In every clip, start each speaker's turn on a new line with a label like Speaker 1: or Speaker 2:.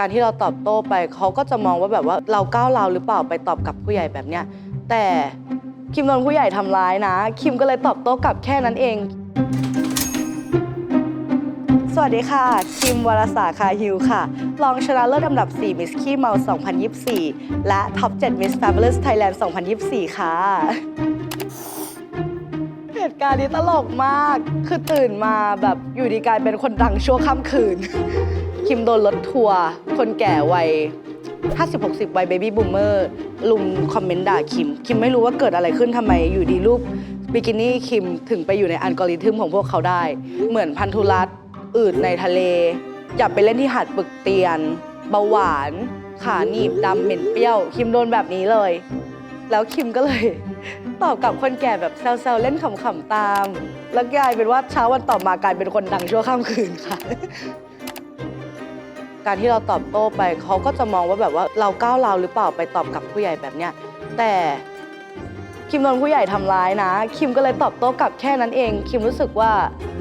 Speaker 1: การที่เราตอบโต้ไปเขาก็จะมองว่าแบบว่าเราก้าวเราหรือเปล่าไปตอบกับผู้ใหญ่แบบเนี้ยแต่คิมโดนผู้ใหญ่ทำร้ายนะ คิมก็เลยตอบโต้กลับแค่นั้นเอง สวัสดีค่ะ คิมวรสาคาฮิวค่ะ รองชนะเลิศอันดับ 4 Miss ขี้เมา 2024 และ Top 7 Miss Fabulous Thailand 2024 ค่ะ เหตุการณ์นี้ตลกมาก คือตื่นมาแบบอยู่ดีกลายเป็นคนดังชั่วข้ามคืน คิมโดนรถทัวร์คนแก่วัย50-60วัยเบบี้บูมเมอร์ลุมคอมเมนต์ด่าคิม คิมไม่รู้ว่าเกิดอะไรขึ้นทำไมอยู่ดีรูปบิกินี่คิมถึงไปอยู่ในอัลกอริทึมของพวกเขาได้ เหมือนพันธุรัตอืดในทะเล อย่าไปเล่นที่หาดปึกเตียน เบาหวาน ขาหนีบดำเหม็นเปรี้ยว คิมโดนแบบนี้เลย แล้วคิมก็เลย ตอบกับคนแก่แบบแซวๆเล่นขำๆตาม แล้วกลายเป็นว่าเช้าวันต่อมากลายเป็นคนดังชั่วข้ามคืนค่ะ การที่เราตอบโต้ไปเขาก็จะมองว่าแบบว่าเราก้าวเราวหรือเปล่าไปตอบกับผู้ใหญ่แบบเนี้ยแต่คิมโดนผู้ใหญ่ทำร้ายนะ คิมก็เลยตอบโต้กลับแค่นั้นเอง คิมรู้สึกว่า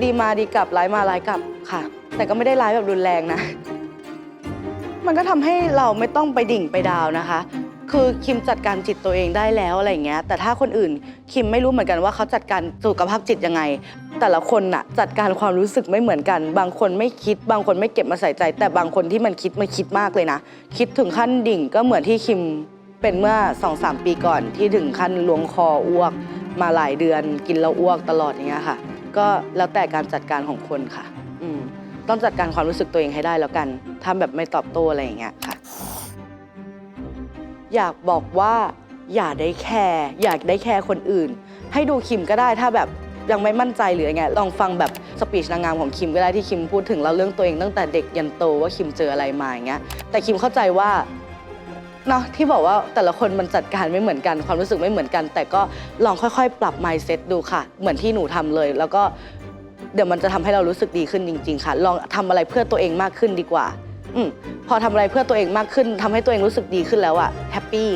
Speaker 1: ดีมาดีกลับร้ายมาร้ายกลับค่ะ แต่ก็ไม่ได้ร้ายแบบรุนแรงนะ มันก็ทำให้เราไม่ต้องไปดิ่งไปดาวนะคะ คือคิมจัดการจิตตัวเองได้แล้วอะไรอย่างเงี้ย แต่ถ้าคนอื่นคิมไม่รู้เหมือนกันว่าเขาจัดการสุขภาพจิตยังไง แต่ละคนน่ะจัดการความรู้สึกไม่เหมือนกัน บางคนไม่คิด บางคนไม่เก็บมาใส่ใจ แต่บางคนที่มันคิดมันคิดมากเลยนะ คิดถึงขั้นดิ่งก็เหมือนที่คิมเป็นเมื่อ2อสปีก่อนที่ถึงขั้นลวงคออ้วก มาหลายเดือนกินแล้วอ้วกตลอดอย่างเงี้ยค่ะ ก็แล้วแต่การจัดการของคนค่ะ อืมต้องจัดการความรู้สึกตัวเองให้ได้แล้วกัน ทำแบบไม่ตอบโต้อะไรอย่างเงี้ยค่ะ อยากบอกว่าอย่าได้แคร์อยากได้แคร์คนอื่น ให้ดูคิมก็ได้ถ้าแบบยังไม่มั่นใจหรือยังไงลองฟังแบบสปีชนางงามของคิมก็ได้ที่คิมพูดถึงเราเรื่องตัวเองตั้งแต่เด็กยันโตว่าคิมเจออะไรมาอย่างเงี้ยแต่คิมเข้าใจว่าเนาะที่บอกว่าแต่ละคนมันจัดการไม่เหมือนกันความรู้สึกไม่เหมือนกัน แต่ก็ลองค่อยๆ ปรับ mindset ดูค่ะ เหมือนที่หนูทำเลย แล้วก็เดี๋ยวมันจะทำให้เรารู้สึกดีขึ้นจริง ๆ ค่ะ ลองทำอะไรเพื่อตัวเองมากขึ้นดีกว่า พอทำอะไรเพื่อตัวเองมากขึ้นทำให้ตัวเองรู้สึกดีขึ้นแล้วอะแฮปปี้